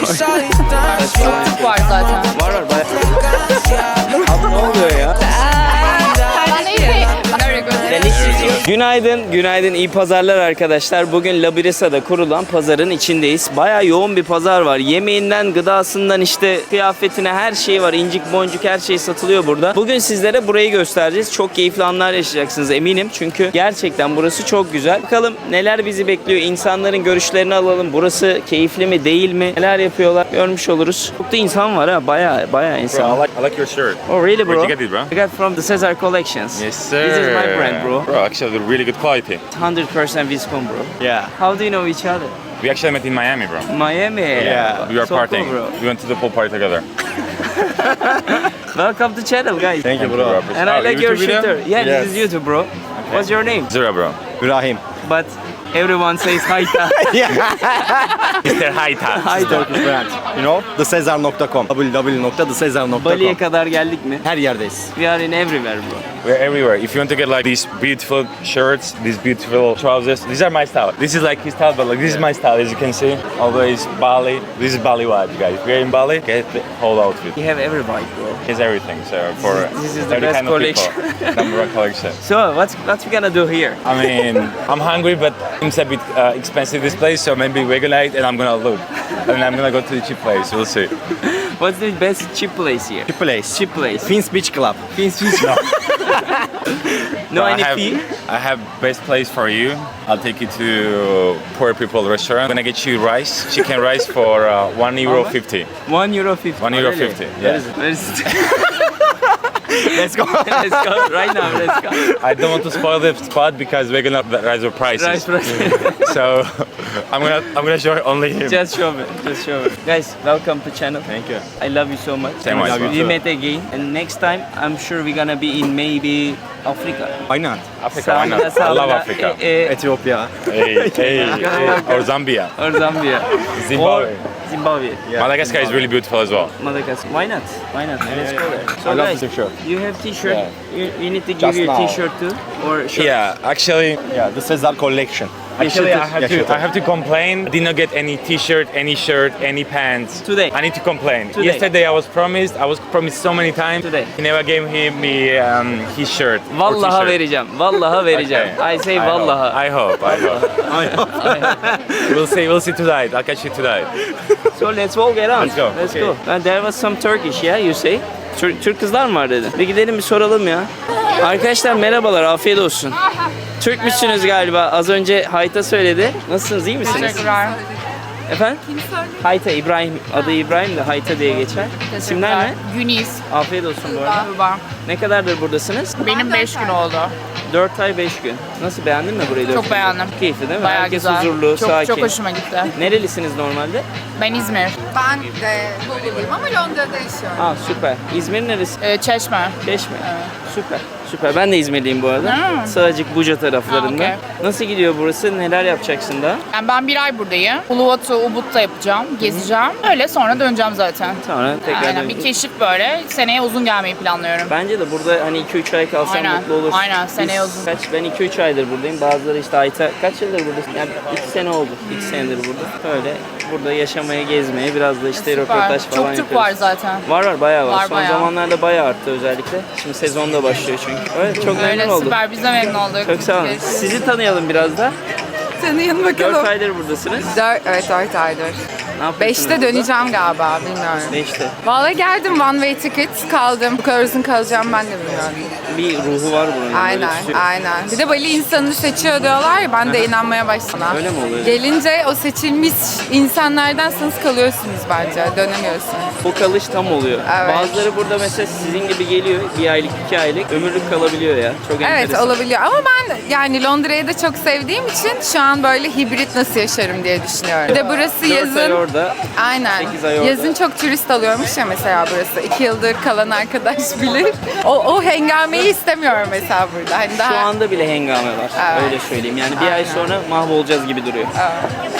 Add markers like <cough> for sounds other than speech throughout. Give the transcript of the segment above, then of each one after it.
Çok var zaten. Günaydın, günaydın. iyi pazarlar arkadaşlar. Bugün Labirisa'da kurulan pazarın içindeyiz. Bayağı yoğun bir pazar var. Yemeğinden, gıdasından işte kıyafetine her şey var. İncik boncuk her şey satılıyor burada. Bugün sizlere burayı göstereceğiz. Çok keyifli anlar yaşayacaksınız eminim. Çünkü gerçekten burası çok güzel. Bakalım neler bizi bekliyor. İnsanların görüşlerini alalım. Burası keyifli mi, değil mi? Neler yapıyorlar görmüş oluruz. Çok da insan var ha. Bayağı, bayağı insan. Bro, I like, I like your shirt. Oh really bro? Where'd you get it, bro? I got from the Caesar Collections. Yes, sir. This is my brand bro. Bro, actually, really good quality. 100% Viscom bro. Yeah. How do you know each other? We actually met in Miami, bro. Miami. Yeah. We were So cool, partying. bro. We went to the pool party together. <laughs> Welcome to channel, guys. Thank you, Thank you, bro. bro. And I Oh, like your YouTube video? shooter. Yeah, Yes. this is YouTube, bro. What's your name? Zero, bro. Ibrahim. But everyone says Haita. Mr. Haita. Haita. Turkish brand. You know? TheCesar.com. www.thecesar.com. Bali'ye kadar geldik mi? Her yerdeyiz. We are in everywhere, bro. We're everywhere. If you want to get like these beautiful shirts, these beautiful trousers, these are my style. This is like his style, but like this is my style, as you can see. Although it's Bali, this is Bali vibes, guys. If you're in Bali, get the whole outfit. We have every bike, bro. It's everything. So for This is the best kind of collection. people, <laughs> number one collection. So, what's what we gonna do here? I mean, I'm hungry, but it's a bit uh, expensive this place, so maybe we're gonna eat and I'm gonna look. And I'm gonna go to the cheap place, we'll see. <laughs> What's the best cheap place here? Cheap place. Cheap place. Fins Beach Club. Fins Fins. <laughs> No. No I any have, fee? I have best place for you. I'll take you to poor people restaurant. I'm gonna get you rice, chicken rice for uh, one euro much? fifty. One euro fifty. One euro Really? 50, Where yeah. is it? Where is it? <laughs> Let's go. <laughs> let's go right now. Let's go. I don't want to spoil the spot because we're gonna raise the prices. Right, <laughs> right. So I'm gonna I'm gonna show only him. Just show me. Just show me. Guys, welcome to channel. Thank you. I love you so much. Same as well. We met again, and next time I'm sure we're gonna be in maybe Africa. Why not? Africa, why not? I love Africa. eh, eh, Ethiopia. Hey, hey, hey. <laughs> Or Zambia. or Zambia. Zimbabwe. Or Zimbabwe. Madagascar is really beautiful as well. Madagascar. Why not? Why not? Let's go there. So I love guys, the t-shirt. you have t-shirt. Yeah. You, you need to give Just your now. t-shirt too, or shirt? Yeah, actually, Yeah, this is our collection. Actually, I have to. I have to complain. I did not get any T-shirt, any shirt, any pants. Today. I need to complain. Today. Yesterday, I was promised. I was promised so many times. Today. He never gave him me um, his shirt. or Vallaha t-shirt. vereceğim. Vallaha <laughs> vereceğim. I say I hope. vallaha. I hope. I hope. <laughs> <laughs> we'll see. We'll see tonight. I'll catch you tonight. So let's walk around. Let's go. Let's Okay. go. And there was some Turkish yeah you say? Türk, Türk kızlar mı var dedi. Bir gidelim bir soralım ya. Arkadaşlar merhabalar, afiyet olsun. Türk müsünüz galiba? Az önce Hayta söyledi. Nasılsınız, iyi misiniz? Teşekkürler. Efendim? Hayta, İbrahim. Adı İbrahim de Hayta diye geçer. İsimler ne? Güniz. Afiyet olsun bu arada. Merhaba. Ne kadardır buradasınız? Benim 5 gün oldu. 4 ay 5 gün. Nasıl beğendin mi burayı? dört Çok gün? beğendim. Keyifli değil mi? Bayağı Herkes güzel. huzurlu, çok, sakin. çok hoşuma gitti. Nerelisiniz normalde? Ben İzmir. Ben de Bolu'luyum ama Londra'da yaşıyorum. Aa süper. İzmir neresi? Ee, Çeşme. Çeşme. Süper. Süper. Ben de İzmirliyim bu arada. Ha. Sığacık Buca taraflarında. Ha, Nasıl gidiyor burası? Neler yapacaksın daha? Yani ben bir ay buradayım. Uluwatu, Ubud'da yapacağım, gezeceğim. Öyle sonra döneceğim zaten. Sonra tekrar Aynen bir keşif böyle. Seneye uzun gelmeyi planlıyorum. Bence de burada hani 2-3 ay kalsam Aynen, mutlu olursun. aynen. Seneye Biz uzun. Kaç, ben 2-3 aydır buradayım. Bazıları işte Ayta kaç yıldır buradasın? Yani 2 sene oldu. 2 senedir burada. Öyle burada yaşamaya, gezmeye, biraz da işte röportaj Süper. falan Çok yapıyoruz. var zaten. Var var bayağı var. Var Son bayağı. zamanlarda bayağı arttı özellikle. Şimdi sezon da başlıyor çünkü. Evet çok memnun Öyle oldum. süper. Biz de memnun olduk. Çok sağ olun. Sizi tanıyalım biraz da. Tanıyın 4 bakalım. aydır buradasınız. Dört, evet 4 aydır. Ne yapıyorsunuz? Beşte döneceğim galiba bilmiyorum. Beşte. Vallahi geldim one way ticket kaldım. Bu kadar uzun kalacağım ben de bilmiyorum. Bir ruhu var bunun. böyle Aynen aynen. Bir de Bali insanını seçiyor diyorlar ya ben de inanmaya başladım. Öyle mi oluyor? Gelince o seçilmiş insanlardansanız kalıyorsunuz bence dönemiyorsunuz. Bu kalış tam oluyor. Evet. Bazıları burada mesela sizin gibi geliyor. Bir aylık, iki aylık. Ömürlük kalabiliyor ya. Çok Evet enteresan. olabiliyor ama ben yani Londra'yı da çok sevdiğim için şu an böyle hibrit nasıl yaşarım diye düşünüyorum. Bir de burası Dört ay yazın orada. Aynen. Sekiz ay orada. Yazın çok turist alıyormuş ya mesela burası. İki yıldır kalan arkadaş <laughs> bilir. O, o hengameyi istemiyorum mesela burada. Hani daha... Şu anda bile hengame var. Evet. Öyle söyleyeyim. Yani bir ay sonra mahvolacağız gibi duruyor.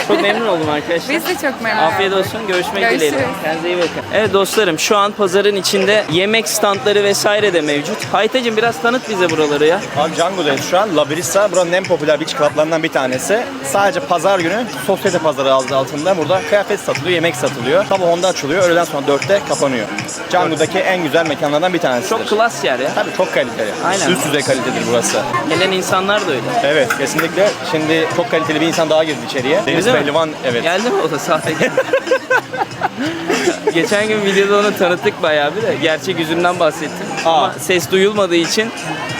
Çok memnun oldum arkadaşlar. Biz de çok memnun Afiyet olduk. olsun. Görüşmek Görüşürüz. dileğiyle. Kendinize iyi bakın. Evet dostlarım şu an pazarın içinde yemek standları vesaire de mevcut. Haytacığım biraz tanıt bize buraları ya. Abi Django'dayız şu an. La Brisa buranın en popüler beach club'larından bir tanesi. Sadece pazar günü sosyete pazarı altında burada kıyafet kıyafet satılıyor, yemek satılıyor. Sabah 10'da açılıyor, öğleden sonra 4'te kapanıyor. Canggu'daki en güzel mekanlardan bir tanesi. Çok klas yer ya. Tabii çok kaliteli. Aynen. Üst düzey kalitedir burası. Gelen insanlar da öyle. Evet kesinlikle. Şimdi çok kaliteli bir insan daha girdi içeriye. Deniz Öyle mi? Pehlivan evet. Geldi mi o da sahte geldi. <laughs> Geçen gün videoda onu tanıttık bayağı bir de. Gerçek yüzünden bahsettim. Ama ses duyulmadığı için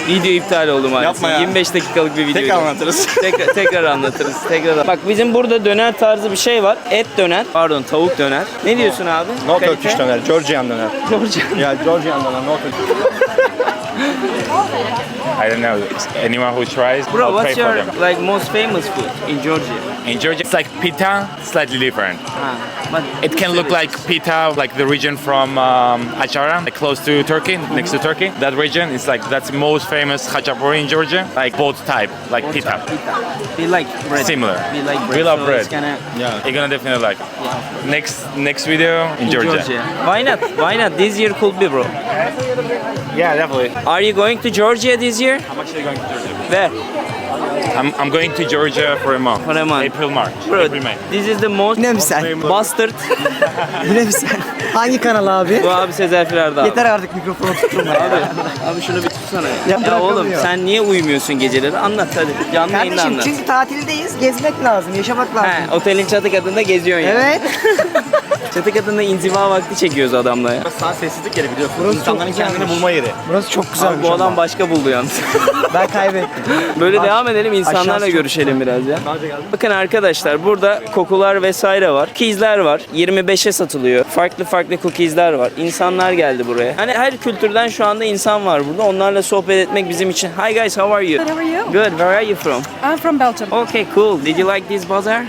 video iptal oldu maalesef. Yapma ya. 25 dakikalık bir video. Tekrar anlatırız. <laughs> tekrar, tekrar anlatırız. Tekrar. Bak bizim burada döner tarzı bir şey var. Et döner. Pardon tavuk döner. Ne diyorsun abi? No Kalite? Turkish döner, Georgian döner. <laughs> Georgian. Ya Georgian döner, no Turkish. I don't know. Anyone who tries, Bro, I'll pay what's for your them. like most famous food in Georgia? In Georgia, it's like pita, slightly different. Ah, but It can look like pita, like the region from um, Achara, like close to Turkey, next to Turkey. That region is like that's most famous khachapuri in Georgia. Like both type, like pita. Pita. We like bread. Similar. We like bread. We love so bread. It's kinda Yeah. You're gonna definitely like. Yeah. Next next video in, in Georgia. Why not? Why not? This year could be, bro. Yeah, definitely. Are you going to Georgia this year? I'm actually going to Georgia. Where? I'm, I'm going to Georgia for a month. For a month. April, March. Bro, April, May. this is the most Yine mi sen? bastard. <laughs> Yine mi sen? Hangi kanal abi? Bu abi Sezer Firarda abi. Yeter artık mikrofonu tutturma ya. Abi şunu bir tutsana ya. Ya oğlum bırakamıyor. sen niye uyumuyorsun geceleri? Anlat hadi. Canlı yayında Kardeşim anlat. çünkü tatildeyiz. Gezmek lazım, yaşamak lazım. He, otelin çatı katında geziyorsun ya. Evet. <laughs> Çatı katında inziva vakti çekiyoruz adamla ya. Sana sessizlik yeri biliyorsun. Burası İnsanların çok kendini güzelmiş. bulma yeri. Burası çok güzelmiş. Abi bu adam başka buldu yalnız. <laughs> Ben kaybettim. Böyle devam edelim insanlarla aşağısı çok görüşelim biraz ya. Bakın arkadaşlar burada kokular vesaire var. Cookie'sler var. 25'e satılıyor. Farklı farklı cookies'ler var. İnsanlar geldi buraya. Hani her kültürden şu anda insan var burada. Onlarla sohbet etmek bizim için. Hi guys, how are you? Good, how are you? Good. Where are you from? I'm from Belgium. Okay, cool. Did you like this bazaar?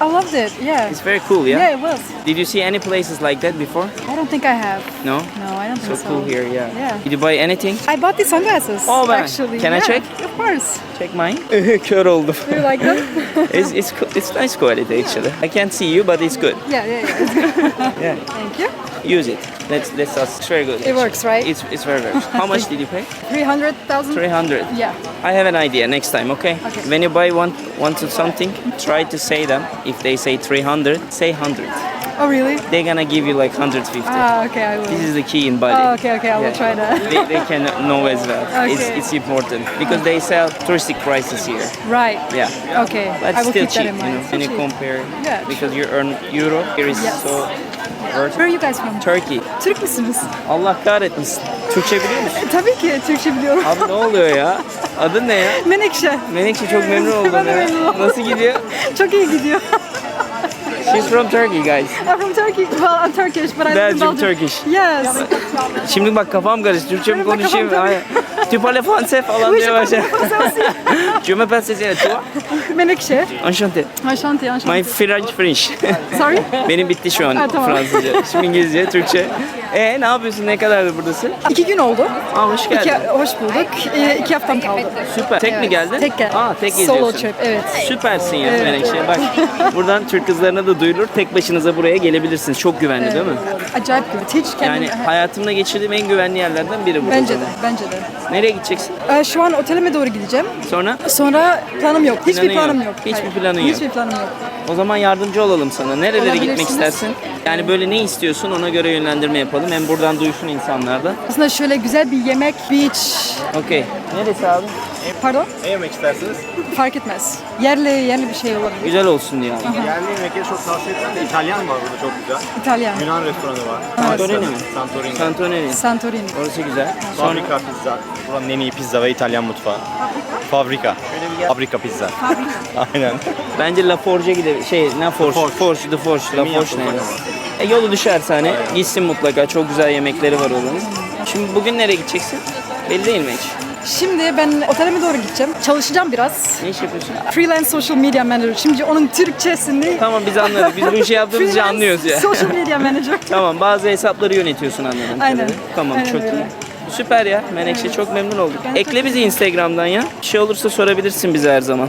I loved it. Yeah. It's very cool, yeah? Yeah, it was. Did you see any places like that before? I don't think I have. No? No, I don't So think so. So cool here, yeah. Yeah. Did you buy anything? I bought these sunglasses. Oh, man. actually. Can I check? Of course. Check mine. <laughs> Kör oldum. Do you like them? <laughs> it's, it's, co- it's nice quality actually. I can't see you, but it's good. yeah, yeah, yeah. <laughs> Yeah. Thank you. Use it. Let's let's. It's very good. It works, right? It's it's very very. How much did you pay? Three hundred thousand. Three hundred. Yeah. I have an idea. Next time, okay? Okay. When you buy one one to something, try to say them. If they say three hundred, say hundred. Oh, really? They're gonna give you like hundred fifty. Ah, okay, I will. This is the key in Bali. Oh, okay, okay, I will Yeah. try that. they, they can know as well. <laughs> It's, Okay. it's important because they sell touristic prices here. right. Yeah. Okay. But I will still keep cheap, that in you mind. know, when you compare. Yeah, Because you earn euro, here is Yes. so Where are you guys from? Turkey. Türk müsünüz? Allah kahretmesin. Türkçe biliyor musun? E, tabii ki Türkçe biliyorum. Abi ne oluyor ya? Adın ne ya? Menekşe. Menekşe çok memnun oldum Ben de ya. memnun oldum. Nasıl gidiyor? Çok iyi gidiyor. She's from Turkey guys. I'm from Turkey. Well, I'm Turkish, but I live in Belgium. Turkish. Yes. Şimdi bak kafam karıştı. Türkçe mi Benim de konuşayım? kafam Hayır. Tu parles français falan Oui, je parle français aussi. Je m'appelle Cécile. Toi? Menekşe. Enchanté. Enchanté, enchanté. My French French. Sorry? Benim bitti şu an Ha, tamam. Fransızca. Şimdi İngilizce, Türkçe. E ne yapıyorsun? Ne kadardır buradasın? İki gün oldu. Aa hoş İki, geldin. hoş bulduk. Ee, iki haftam kaldı. Süper. Tek mi Evet, geldin? Tek geldim. Aa tek Solo geziyorsun. trip, evet. Süpersin ya Evet. Menekşe. Bak <laughs> buradan Türk kızlarına da duyulur. Tek başınıza buraya gelebilirsiniz. Çok güvenli değil mi? Acayip güzel. Hiç kendim... Yani hayatımda geçirdiğim en güvenli yerlerden biri bu. Bence de, bence de. Nereye gideceksin? Ee, şu an otelime doğru gideceğim. Sonra? Sonra planım yok. Hiçbir Planın yok. planım yok. Hiçbir Hayır. planın yok. Hiçbir planım yok. O zaman yardımcı olalım sana. Nerelere gitmek Olabilirsiniz. istersin? Yani böyle ne istiyorsun ona göre yönlendirme yapalım. Hem buradan duysun insanlar da. Aslında şöyle güzel bir yemek, beach... Okey. Neresi abi? Pardon? Ne yemek istersiniz? Fark etmez. Yerli, yerli bir şey olabilir. Güzel olsun diye. Yerli yemekleri çok tavsiye etmem de İtalyan var burada çok güzel. İtalyan. Yunan restoranı var. Santorini mi? Santorini. Santorini. Santorini. Orası güzel. Sonra Fabrika pizza. Buranın en iyi pizza ve İtalyan mutfağı. Fabrika. Fabrika pizza. <laughs> Aynen. bence La Forge'e gidelim. Şey, ne Forge? Forge. Forge, The Forge. La Forge ne? E, yolu düşerse hani gitsin mutlaka. Çok güzel yemekleri var oranın. Şimdi bugün nereye gideceksin? Belli değil mi hiç? Şimdi ben otelime doğru gideceğim. Çalışacağım biraz. Ne iş yapıyorsun? Freelance Social Media Manager. Şimdi onun Türkçesini... Tamam biz anladık. Biz bu işi yaptığımızı anlıyoruz ya. Social Media Manager. <laughs> Tamam bazı hesapları yönetiyorsun anladım. Aynen. kadarıyla. Tamam Aynen çok öyle. iyi. Süper ya Menekşe çok memnun olduk. Ben Ekle bizi Instagram'dan ya. Bir şey olursa sorabilirsin bize her zaman.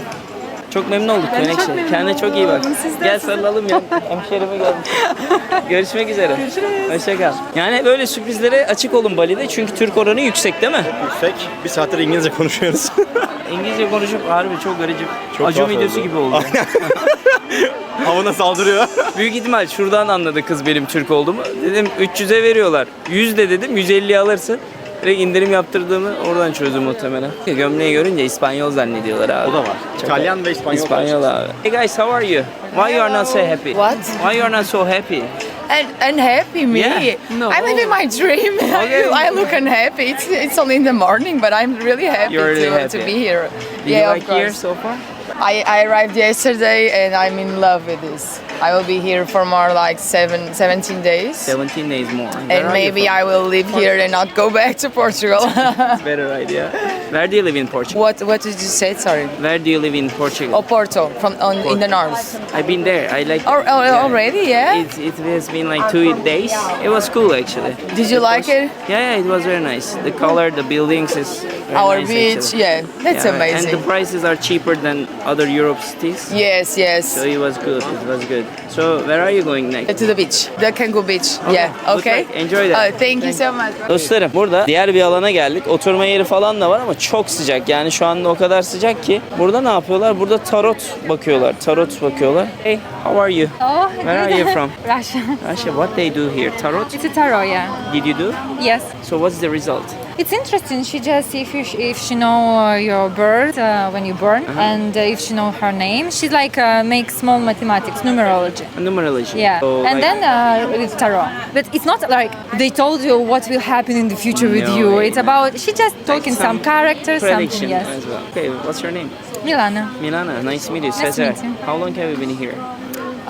Çok memnun olduk Ben çok Menekşe. memnun Kendine çok iyi bak. oldum. Siz de, Gel siz de. sarılalım ya. Hemşerime geldim. <laughs> Görüşmek üzere. Görüşürüz. Hoşça kal. Yani böyle sürprizlere açık olun Bali'de çünkü Türk oranı yüksek değil mi? Yüksek. Bir saattir İngilizce konuşuyoruz. <laughs> İngilizce konuşup harbi çok garip. Çok tuhaf videosu oldu. gibi oldu. <laughs> Havuna saldırıyor. Büyük ihtimal şuradan anladı kız benim Türk olduğumu. Dedim 300'e veriyorlar. 100 de dedim 150 alırsın. Direkt indirim yaptırdığımı oradan çözdüm muhtemelen. Gömleği görünce İspanyol zannediyorlar abi. O da var. İtalyan ve İspanyol. İspanyol abi. Hey guys, how are you? Why you are not so happy? What? Why you are not so happy? And unhappy me. Yeah. No. I'm living my dream. <laughs> Okay. <laughs> I look unhappy. It's, it's only in the morning, but I'm really happy, You're really to, happy. to be here. Did yeah, you of like here course. so far? I, I arrived yesterday and I'm in love with this. I will be here for more like seven, 17 days. 17 days more. Where And maybe I will live here and not go back to Portugal. from? <laughs> Better idea. Where do you live in Portugal? what what did you say? Sorry. Where do you live in Portugal? Oh, Porto, from on, in the north. I've been there. I like. Oh, oh, Yeah. already? Yeah. It, it has been like two days. It was cool actually. Did you like it? Yeah, yeah, it was very nice. The color, the buildings is very Our nice, beach, actually. yeah, that's Yeah, amazing. And the prices are cheaper than other Europe cities. yes, yes. So it was good. It was good. So where are you going next? to the beach, the Kangu beach. Yeah. Good Okay. luck. Enjoy that. Uh, thank you so much. Dostlarım burada diğer bir alana geldik. Oturma yeri falan da var ama çok sıcak. Yani şu anda o kadar sıcak ki. Burada ne yapıyorlar? Burada tarot bakıyorlar. Tarot bakıyorlar. Hey, how are you? Oh, Where are you from? <laughs> Russia. Russia. What they do here? Tarot? It's a tarot, yeah. Did you do? Yes. So what's the result? It's interesting. She just if you if she know uh, your birth uh, when you born Uh-huh. and uh, if she know her name, she's like uh, make small mathematics, numerology. Numerology. Yeah, So, and like- then uh, with tarot. But it's not like they told you what will happen in the future with No, you. yeah. It's about she just talking some some, characters, something. Yes, as well. Okay, what's your name? Milana. Milana. Nice to meet you. Nice Cesar. meet you. How long have you been here?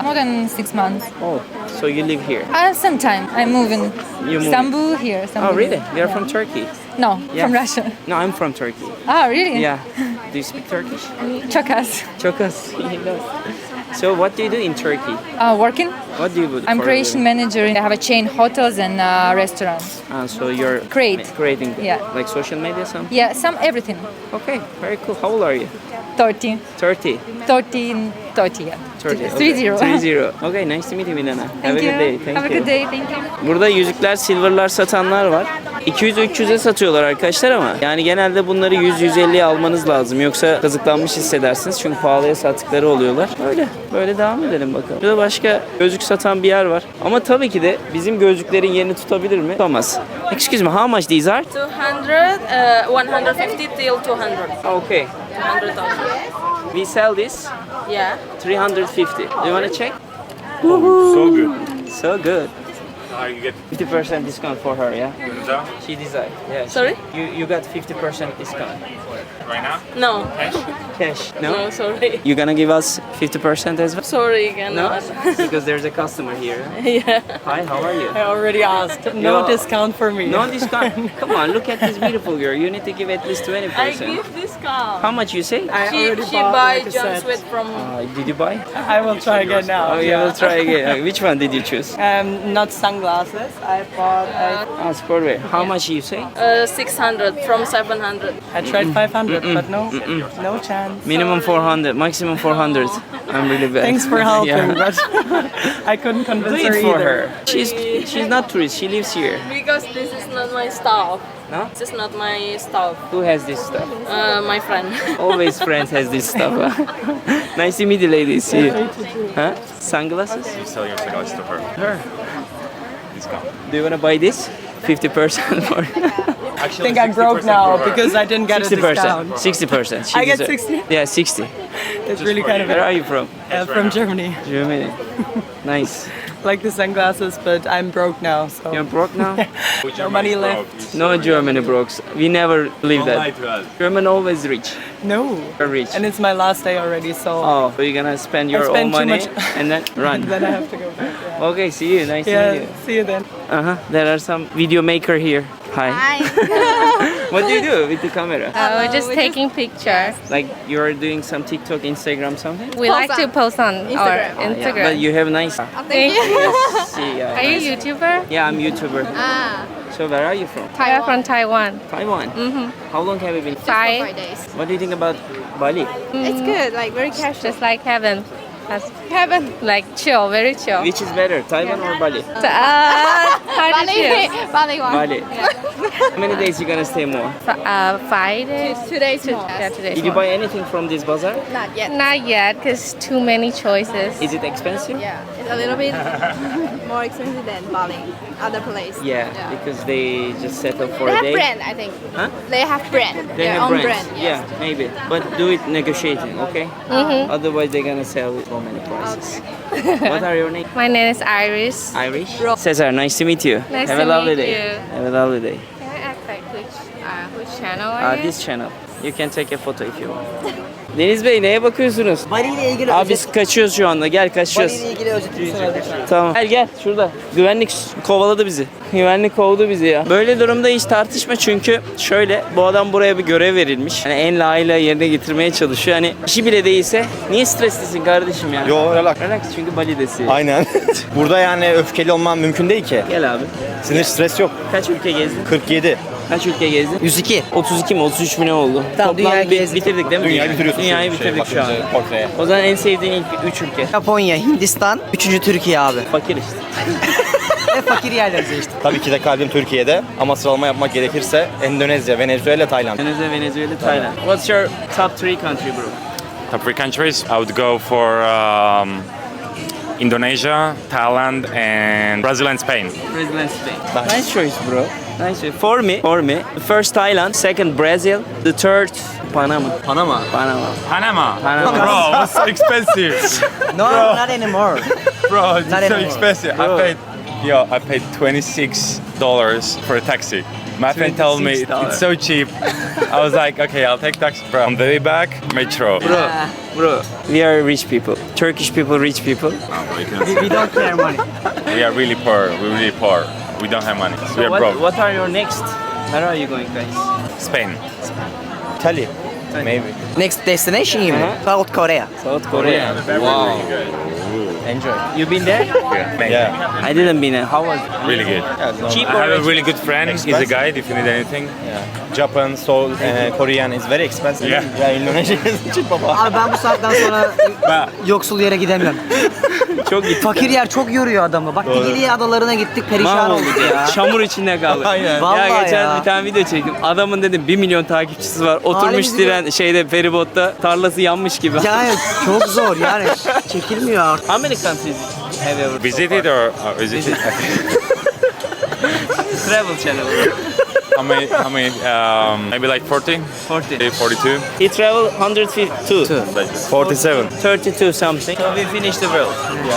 More than six months. Oh, so you live here? Uh, sometime I'm moving. You move- Istanbul here. Istanbul Oh, really? are Yeah. from Turkey. No, Yeah. from Russia. No, I'm from Turkey. Oh, really? Yeah. Do you speak Turkish? Chokas. Çok az. He does. So what do you do in Turkey? Uh, working. What do you do? I'm creation manager. I have a chain hotels and uh, restaurants. Ah, so you're Create. creating Yeah. like social media some? Yeah, some everything. Okay, very cool. How old are you? 30, 30. 13, 30, yeah. 30. Three zero. 30. Okay, nice to meet you Milana. Have Thank a you. good day. Thank have you. a good day. Thank you. Burada yüzükler, silverlar satanlar var. 200-300'e satıyorlar arkadaşlar ama yani genelde bunları 100-150'ye almanız lazım. Yoksa kazıklanmış hissedersiniz çünkü pahalıya sattıkları oluyorlar. Öyle. Böyle devam edelim bakalım. Burada başka gözlük satan bir yer var. Ama tabii ki de bizim gözlüklerin yerini tutabilir mi? Tutamaz. Excuse me, how much these are? 200, uh, 150 till 200. Okay. 200,000. We sell this Yeah. 350. Do you want to check? So good. So good. Uh, you get 50% discount for her, yeah? that She desired. Yeah. Sorry? You you got 50% discount. right now. No. Cash. Cash. No, No, sorry. You gonna give us 50% as well? Sorry again. No, <laughs> because there's a customer here. <laughs> yeah. Hi, how are you? I already asked. No Yo. discount for me. No discount. <laughs> Come on, look at this beautiful girl. You need to give at least 20%. I give discount. How much you say? I She, already she bought buy like a set. jumpsuit from Uh, did you buy? I will try again now. Oh yeah, we'll try again. Which one did you choose? Um, not sunglasses. I bought. I, Ah, sportwear. How much you say? uh, 600 from 700. I tried 500, but no, no chance. Minimum 400, maximum 400. I'm really bad. Thanks for <laughs> helping, Yeah. but <laughs> I couldn't Do convince it her for either. her. She's she's not tourist. She lives here. Because this is not my stuff. No? This is not my stuff. Who has this stuff? Uh, my friend. <laughs> Always friends has this stuff. nice to meet you, ladies. See you. Huh? Sunglasses? You sell your cigars to her. Her. Discount. Do you wanna buy this? 50% for I think I'm broke now because I didn't get a 60%. discount. 60%. I get deserve- 60? Yeah, 60. It's really kind of Where are you from? uh, from Germany. Germany. <laughs> Nice. Like the sunglasses, but I'm broke now, so You're broke now? <laughs> no money left. No Germany broke. We never believe that. German always rich. No. You're rich. And it's my last day already, so Oh, so you're gonna spend your spend own money <laughs> and then run. then I have to go back. Yeah. Okay, see you. Nice to meet Yeah, you. see you then. Uh huh. There are some video maker here. Hi. <laughs> what do you do with the camera? Uh, we're just taking pictures. Like you are doing some TikTok, Instagram, something? We like to post on our Instagram. But you have nice. Thank you. See, yeah, Are you nice. YouTuber? Yeah, I'm YouTuber. Ah. So where are you from? We're from Taiwan. Taiwan. Mm-hmm. How long have you been? Five. What do you think about Bali? It's good, like very casual. Just like heaven. That's heaven. Like chill, very chill. Which is better, Taiwan or Bali? Uh, Kardeşiz. <laughs> Bali one. Bali. How many days you gonna stay more? F- uh, five days. Two days more. Yeah, two days. Did you buy anything from this bazaar? Not yet. Not yet, because too many choices. Is it expensive? Yeah, it's a little bit <laughs> more expensive than Bali, other place. Yeah, because they just settle for They a have day. brand, I think. Huh? They have brand. They their have own brands. brand. Yes. Yeah, maybe. But do it negotiating, okay? Mm-hmm. Otherwise they're gonna sell it for many prices. <laughs> what are your name? My name is Iris. Irish? Cesar, nice to meet you. Nice Have to a lovely meet day. you. Have a lovely day. Can I ask like which uh, which channel Uh, you? this channel. You can take a photo if you want. <laughs> Deniz Bey neye bakıyorsunuz? Bali ile ilgili Abi biz kaçıyoruz şu anda. Gel Bali kaçıyoruz. ile ilgili özetini sorabilirim. Tamam. Gel gel şurada. Güvenlik kovaladı bizi. <laughs> Güvenlik kovdu bizi ya. Böyle durumda hiç tartışma çünkü şöyle bu adam buraya bir görev verilmiş. Yani en layığıyla yerine getirmeye çalışıyor. Hani işi bile değilse niye streslisin kardeşim ya? Yo relax. Relax çünkü Bali'desin. Aynen. <laughs> Burada yani öfkeli olman mümkün değil ki. Gel abi. Sinir stres yok. Kaç ülke gezdin? 47. Kaç ülke gezdin? 102. 32 mi 33 mi ne oldu? Tamam, Toplam dünyayı bi- gezdik. bitirdik değil mi? Dünyayı bitiriyorsun. Dünyayı Şey, bitirdik şu an. Portreye. O zaman en sevdiğin ilk 3 ülke. Japonya, Hindistan, üçüncü Türkiye abi. Fakir işte. <laughs> Ve fakir yerler işte. Tabii ki de kalbim Türkiye'de ama sıralama yapmak gerekirse Endonezya, Venezuela, Tayland. Venezuela, Venezuela, Thailand. What's your top 3 country bro? Top three countries, I would go for um, Indonesia, Thailand, and Brazil and Spain. Brazil and Spain. Nice choice, bro. Nice choice. For me, for me, first Thailand, second Brazil, the third Panama. Panama. Panama. Panama. Panama. Bro, it's so expensive. <laughs> No, not anymore. Bro, it's Not so anymore. expensive. Bro. I paid, yo, I paid twenty-six dollars for a taxi. My friend told me $26. it's so cheap. I was like, okay, I'll take taxi. Bro, on the way back, metro. Bro, bro, we are rich people. Turkish people, rich people. We, we don't care money. We are really poor. We're really poor. We don't have money. we are what, broke. what are your next? Where are you going, guys? Spain. Italy. Maybe. Next destination gibi. Aha. Uh-huh. South Korea. South Korea. Wow. Enjoy. You been there? Maybe. Yeah. I didn't been there. How was it? Really good. Cheap I or have a really good friend. He's a guide if you need anything. yeah. Japan, Seoul, uh, Korean is very expensive. Yeah. Ya Indonesia is <laughs> cheap baba. Abi ben bu saatten sonra <laughs> yoksul yere gidemiyorum. <laughs> Çok gittik. Fakir yer çok yoruyor adamı. Bak Dikili adalarına gittik perişan Mahvolduk olduk ya. Çamur içinde kaldık. Aynen. Ya Vallahi geçen ya. bir tane video çektim. Adamın dedim 1 milyon takipçisi var. Oturmuş Halimizi diren şeyde feribotta tarlası yanmış gibi. Yani çok zor yani çekilmiyor artık. How many countries have you ever Visited or, or is it? <laughs> travel channel? how many? How many? Um, maybe like 40, 40. maybe 42. He traveled 152. 47. 32 something. So we finished the world.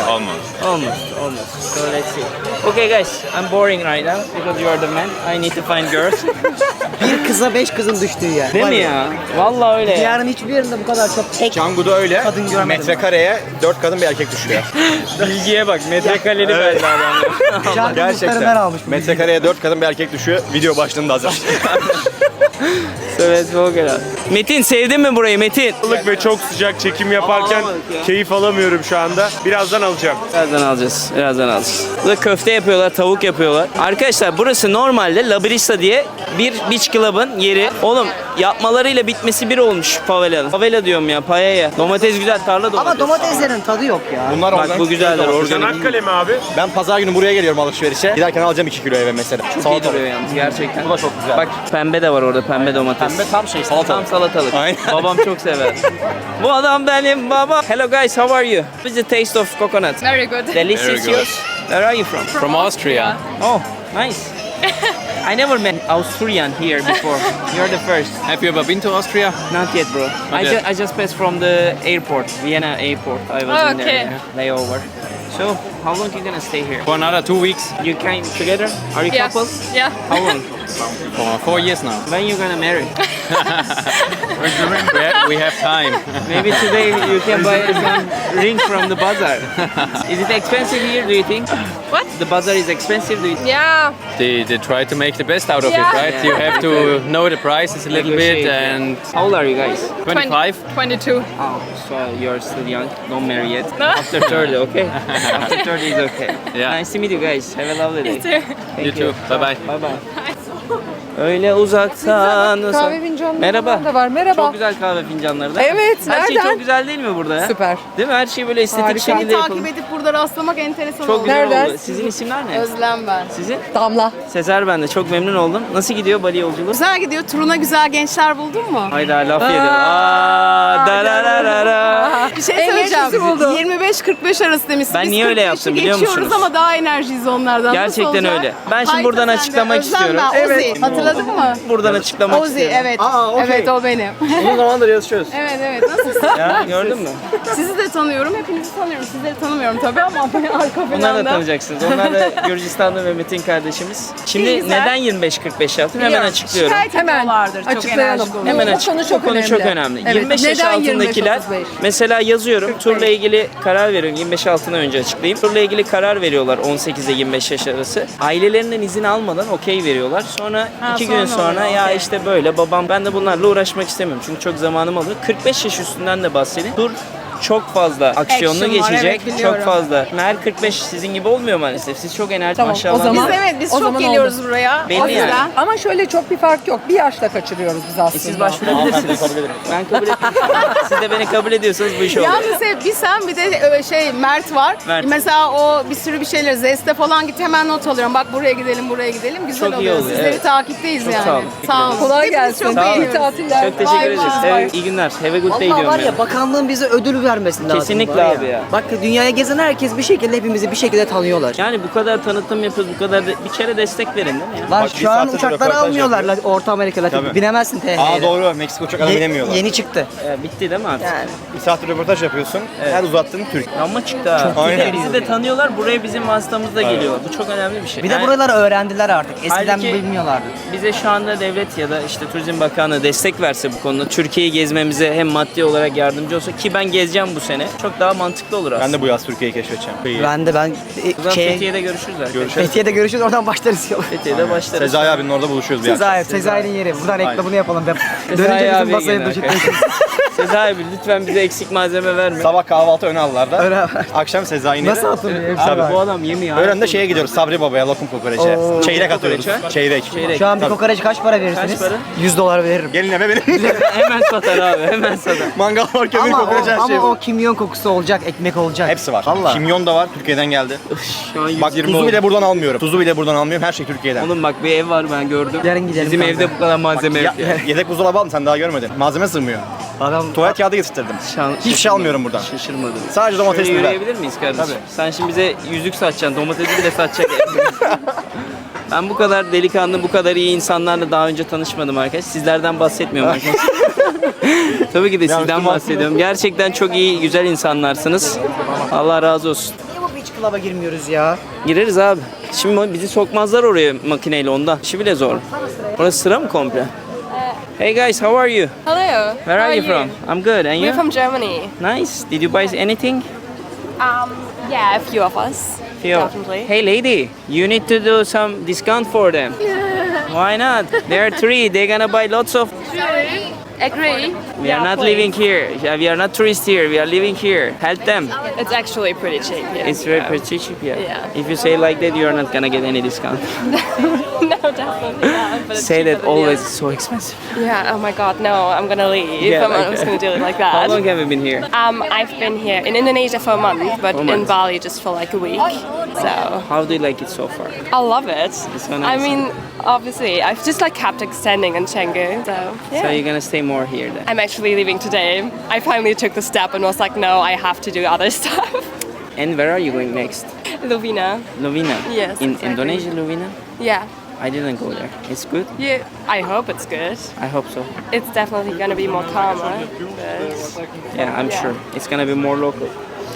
Almost. Almost, almost. So let's see. Okay guys, I'm boring right now because you are the man. I need to find girls. <laughs> Bir kıza beş kızın düştüğü yer. Değil mi ya? Vallahi öyle ya. Dünyanın hiçbir yerinde bu kadar çok tek Canggu'da öyle. Kadın görmedim. Metrekareye 4 kadın bir erkek düşüyor. <laughs> Bilgiye bak, metrekareli belli adamlar. can Gerçekten. ben almış. bu Metrekareye 4 kadın bir erkek düşüyor. Video başlığında hazır. <laughs> <laughs> O kadar. Metin sevdin mi burayı Metin? ve çok sıcak çekim yaparken Alamadık ya. keyif alamıyorum şu anda. Birazdan alacağım. Birazdan alacağız. Birazdan alacağız. Burada köfte yapıyorlar, tavuk yapıyorlar. Arkadaşlar burası normalde La Brisa diye bir beach club'ın yeri. Oğlum yapmalarıyla bitmesi bir olmuş favelanın. Favela diyorum ya, payaya. Domates güzel, tarla domates. Ama domateslerin tadı yok ya. Bunlar Bak bu güzeldir, organik. Çanakkale mi abi? Ben pazar günü buraya geliyorum alışverişe. Giderken alacağım 2 kilo eve mesela. Çok iyi duruyor yalnız gerçekten. Bu da çok güzel. Bak pembe de var orada, pembe domates. Pembe tam şey Tam salatalık. Aynen. Babam çok sever. <laughs> Bu adam benim baba. Hello guys, how are you? What's the taste of coconut? Very good. Delicious Very good. yours. Where are you from? From Austria. Oh, nice. <laughs> I never met Austrian here before. You're the first. Have you ever been to Austria? Not yet, bro. I, yet. ju- I just passed from the airport, Vienna airport. I was in there. Okay. yeah, Layover. So, how long are you gonna stay here? For another two weeks. You came together? Are you Yes. couple? Yeah. How long? <laughs> For four years now. when you gonna marry? <laughs> we, have, we have time. Maybe today you can buy some ring from the bazaar. is it expensive here? Do you think? What? The bazaar is expensive. Do you think? Yeah. They, they try to make the best out of Yeah. it, right? You have to know the prices a little bit Negotiate, yeah. and How old are you guys? 25. 22. Oh, so you're still young. Don't marry yet. No. After 30, okay? After 30 is okay. Yeah. Nice to meet you guys. Have a lovely day. too. Thank You too. Bye bye. Bye bye. Öyle uzaktan uzak. bince fincanları Merhaba. da var. Merhaba. Çok güzel kahve fincanları da. Evet, Her şey nereden? çok güzel değil mi burada ya? Süper. Değil mi? Her şey böyle estetik Harika. şekilde yapılmış. Takip edip burada rastlamak enteresan Çok oldu. güzel Nereden? oldu. Sizin isimler ne? Özlem ben. Sizin? Damla. Sezer ben de. Çok memnun oldum. Nasıl gidiyor Bali yolculuğu? Güzel gidiyor. Turuna güzel gençler buldun mu? Hayda laf yedim. Aa, da la la la la. Bir şey En söyleyeceğim. gençlisi buldu. 25-45 arası demişsin. Ben Biz niye öyle 45'i yaptım biliyor geçiyoruz musunuz? ama daha enerjiyiz onlardan. Nasıl Gerçekten olacak? öyle. Ben şimdi buradan sen de. açıklamak Özlem istiyorum. Ben, Ozi. Hatırladın mı? Buradan açıklamak Ozi istiyorum. evet. Aa, okey. Evet o benim. Uzun zamandır yazışıyoruz. <laughs> evet evet. Nasılsın? Ya gördün mü? Sizi de tanıyorum. Hepinizi tanıyorum. Sizleri tanımıyorum tabii ama <laughs> arka Onları da planda. tanıyacaksınız. Onlar da Gürcistanlı ve Metin kardeşimiz. Şimdi İyi, güzel. neden 25-45 yaptım? Hemen açıklıyorum. Şikayet Hemen ediyorlardır. Çok açıklayalım. enerjik oluyor. Hemen Bu açık. konu çok Bu konu önemli. çok önemli. Evet, 25 yaş neden altındakiler 25-35? mesela yazıyorum turla ilgili karar veriyorum. 25 altından önce açıklayayım. Turla ilgili karar veriyorlar 18 ile 25 yaş arası. Ailelerinden izin almadan okey veriyorlar. Sonra iki gün sonra ya okey. işte böyle babam ben de bunlarla uğraşmak istemiyorum. Çünkü çok zamanım alıyor. 45 yaş üstünden de bahsedeyim. Tur çok fazla aksiyonlu Action var, geçecek. evet, biliyorum. çok fazla. Her 45 sizin gibi olmuyor maalesef. Siz çok enerji Tamam, maşallah. o zaman- Biz evet biz O çok zaman geliyoruz oldu. buraya. Belli o yüzden. yani. Ama şöyle çok bir fark yok. Bir yaşta kaçırıyoruz biz aslında. E siz başvurabilirsiniz. ben kabul etmiyorum. <laughs> Siz de beni kabul ediyorsanız bu iş olur. Yalnız hep bir sen bir de e, şey Mert var. Mert. Mesela o bir sürü bir şeyler Zeste falan gitti hemen not alıyorum. Bak buraya gidelim buraya gidelim. Güzel Çok iyi oluyor. oluyor, Sizleri evet. takipteyiz Çok yani. sağ olun. Sağ olun. Kolay gelsin. Çok beğeniyoruz. Tatiller. Çok teşekkür ederiz. bay. Evet, iyi günler. Have a good day Vallahi diyorum var ya. ya bakanlığın bize ödül vermesi lazım. Kesinlikle ya. abi ya. Bak dünyaya gezen herkes bir şekilde hepimizi bir şekilde tanıyorlar. Yani bu kadar tanıtım yapıyoruz, bu kadar de- bir kere destek verin değil mi ya? Lan Bak, bir şu an saattir uçakları röportaj almıyorlar yapıyoruz. lan Orta Amerika'da. Tabii. Binemezsin TH'ye. Aa doğru. Meksika uçaklarına Ye- binemiyorlar. yeni çıktı. Ee, bitti değil mi artık? Yani. Bir saattir röportaj yapıyorsun. Her uzattığın Türk. Ama çıktı ha. Aynen. Bizi de tanıyorlar, buraya bizim vasıtamızda geliyor. Bu çok önemli bir şey. Bir de Yani buraları öğrendiler artık. Eskiden Halbuki- bilmiyorlardı. bize şu anda devlet ya da işte Turizm Bakanlığı destek verse bu konuda Türkiye'yi gezmemize hem maddi olarak yardımcı olsa ki ben gezeceğim bu sene. Çok daha mantıklı olur aslında. Ben de bu yaz Türkiye'yi keşfedeceğim. Ben de ben şey, Fethiye'de görüşürüz arkadaşlar. Görüşürüz. Fethiye'de görüşürüz oradan başlarız yola. Fethiye'de başlarız. Sezai abinin orada buluşuyoruz bir akşam. Sezai, Sezai'nin yeri. Buradan reklamını yapalım. Ben. Sezai Dönünce bizim abiye düşün. arkadaşlar. Sezai abi lütfen bize eksik malzeme verme. Sabah kahvaltı ön aldılarda. Öyle. Akşam Sezai'nin Nasıl yeri. hatırlıyor? Hepsi Abi bu adam yemiyor. Öğlende şeye gidiyoruz Sabri Baba'ya lokum kokoreçe. Oo. Çeyrek atıyoruz. Çeyrek. Çeyrek. Şu an bir Tabii. kokoreç kaç para verirsiniz? Kaç para? 100 dolar veririm. Gelin eve benim. <laughs> hemen satar abi hemen satar. Mangal var, kömür Ama, kokoreç her o, şey ama. O kimyon kokusu olacak, ekmek olacak. Hepsi var. Vallahi. Kimyon da var. Türkiye'den geldi. Şu an Bak 120 tuzu oldu. bile buradan almıyorum. Tuzu bile buradan almıyorum. Her şey Türkiye'den. Oğlum bak bir ev var ben gördüm. Yarın gidelim Bizim kanka. evde bu kadar malzeme Ya, yok yani. <laughs> yedek buzdolabı aldım sen daha görmedin. Malzeme sığmıyor. Adam Tuvalet kağıdı getirttirdim. Şan- Hiçbir şey almıyorum buradan. Şaşırmadım. Sadece domates Şöyle yürüyebilir miyiz kardeşim? Tabii. Sen şimdi bize yüzük satacaksın, domatesi bile satacak. <laughs> ben bu kadar delikanlı, bu kadar iyi insanlarla daha önce tanışmadım arkadaş. Sizlerden bahsetmiyorum arkadaşlar. <laughs> Tabii ki de sizden bahsediyorum. Gerçekten çok iyi, güzel insanlarsınız. Allah razı olsun. niye bu beach club'a girmiyoruz ya? Gireriz abi. Şimdi bizi sokmazlar oraya makineyle ondan. İşi bile zor. Orası sıra mı komple? Hey guys, how are you? Hello. Where are you from? I'm good. And you? We're from Germany. Nice. Did you buy anything? Um, yeah, a few of us. Definitely. Hey lady, you need to do some discount for them. Why not? There are three. They're gonna buy lots of. Agree. We are not living here. Yeah, We are not tourists here. We are living here. Help them. It's actually pretty cheap. Yeah. It's very pretty cheap here. Yeah. If you say like that, you are not gonna get any discount. <laughs> no, definitely not. But say that always. yours. It's so expensive. Yeah. Oh my God. No, I'm gonna leave. Yeah, I'm okay. just gonna do it like that. How that. long have you been here? Um, I've been here in Indonesia for a month, but A in month. Bali just for like a week. So How do you like it so far? I love it. It's so nice. I nice. mean, obviously, I've just like kept extending in Canggu. So yeah. So you're gonna stay more here then? I'm actually leaving today. I finally took the step and was like, no, I have to do other <laughs> stuff. And where are you going next? Lovina. Lovina. Yes, In exactly. Indonesia, Lovina. Yeah. I didn't go there. It's good. Yeah. I hope it's good. I hope so. It's definitely gonna be more calmer. But Yeah, I'm Yeah. sure it's gonna be more local.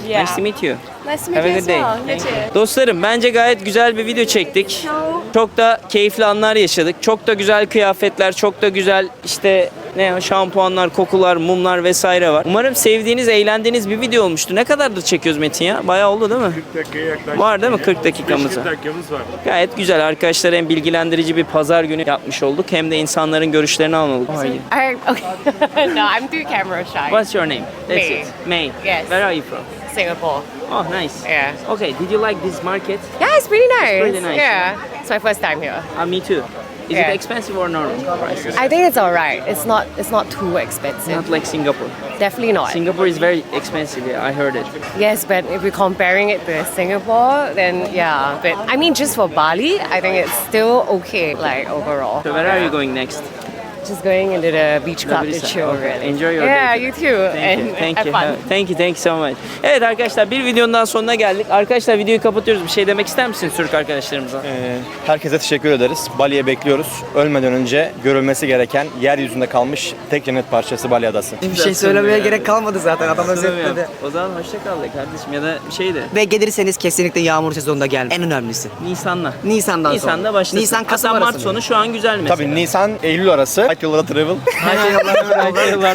Yeah. Nice to meet you. Nice to meet Have you as well. You too. Dostlarım bence gayet güzel bir video çektik. Çok da keyifli anlar yaşadık. Çok da güzel kıyafetler, çok da güzel işte ne şampuanlar, kokular, mumlar vesaire var. Umarım sevdiğiniz, eğlendiğiniz bir video olmuştu. Ne kadardır çekiyoruz Metin ya? Bayağı oldu değil mi? 40 dakikaya yaklaştık. Var değil mi 40 dakikamız var? 40 dakikamız var. Gayet güzel arkadaşlar hem bilgilendirici bir pazar günü yapmış olduk hem de insanların görüşlerini almadık. I, <laughs> okay. no, I'm too camera shy. What's your name? That's May. it. May. Yes. Where are you from? Singapore. Oh, nice. Yeah. Okay, did you like this market? Yeah, it's pretty nice. pretty nice, Yeah. It's my first time here. Ah, me too. Is Yeah. it expensive or normal prices? I think it's alright. It's not it's not too expensive. Not like Singapore. Definitely not. Singapore is very expensive. Yeah, I heard it. yes, but if we're comparing it to Singapore, then yeah. But I mean, just for Bali, I think it's still okay. Like overall. So where are you going next? Just going into the beach club to chill. Okay. Really. Enjoy your Yeah, day. you too. Thank and you. Thank have you. fun. <laughs> Thank you. Thank you so much. Evet arkadaşlar bir videonun daha sonuna geldik. Arkadaşlar videoyu kapatıyoruz. Bir şey demek ister misiniz Türk arkadaşlarımıza? Ee, herkese teşekkür ederiz. Bali'ye bekliyoruz. Ölmeden önce görülmesi gereken yeryüzünde kalmış tek cennet parçası Bali Adası. Bir şey söylemeye gerek kalmadı zaten adam özetledi. O zaman hoşça kal de kardeşim ya da şey de. Ve gelirseniz kesinlikle yağmur sezonunda gelin. En önemlisi. Nisan'da. Nisan'dan sonra. Nisan'da başlasın. Nisan Kasım Hatta Mart sonu şu an güzel mesela. Tabii Nisan Eylül arası Hayat Yollara Travel.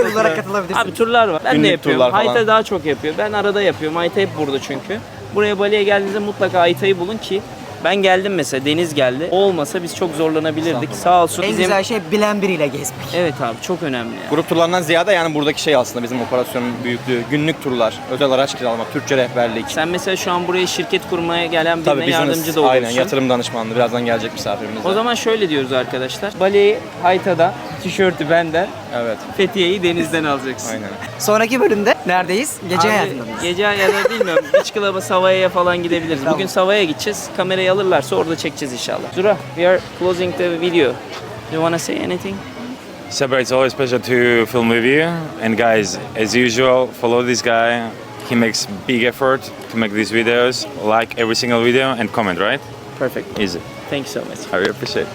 Turlara katılabilirsiniz. Abi turlar var. Ben de Günlük yapıyorum. turlar falan. Hayta daha çok yapıyor. Ben arada yapıyorum. Hayta hep burada çünkü. Buraya Bali'ye geldiğinizde mutlaka Hayta'yı bulun ki ben geldim mesela Deniz geldi. O olmasa biz çok zorlanabilirdik. Sağ olsun. En bizim... güzel şey bilen biriyle gezmek. Evet abi çok önemli. yani. Grup turlarından ziyade yani buradaki şey aslında bizim operasyonun büyüklüğü. Günlük turlar, özel araç kiralamak, Türkçe rehberlik. Sen mesela şu an buraya şirket kurmaya gelen birine Tabii yardımcı business, da oluyorsun. aynen yatırım danışmanlığı. Birazdan gelecek misafirimiz. O zaman şöyle diyoruz arkadaşlar. Bali'yi Hayta'da, tişörtü benden, Evet. Fethiye'yi Deniz'den alacaksın. Aynen. Sonraki bölümde neredeyiz? Gece Abi, hayatında mıyız? Gece hayatında bilmiyorum. Beach Club'a, Savaya'ya falan gidebiliriz. Bugün Savaya'ya gideceğiz. Kamerayı alırlarsa orada çekeceğiz inşallah. Zura, we are closing the video. Do you wanna say anything? Sabra, it's always a pleasure to film with you. And guys, as usual, follow this guy. He makes big effort to make these videos. Like every single video and comment, right? Perfect. Easy. Thank you so much. I really appreciate it.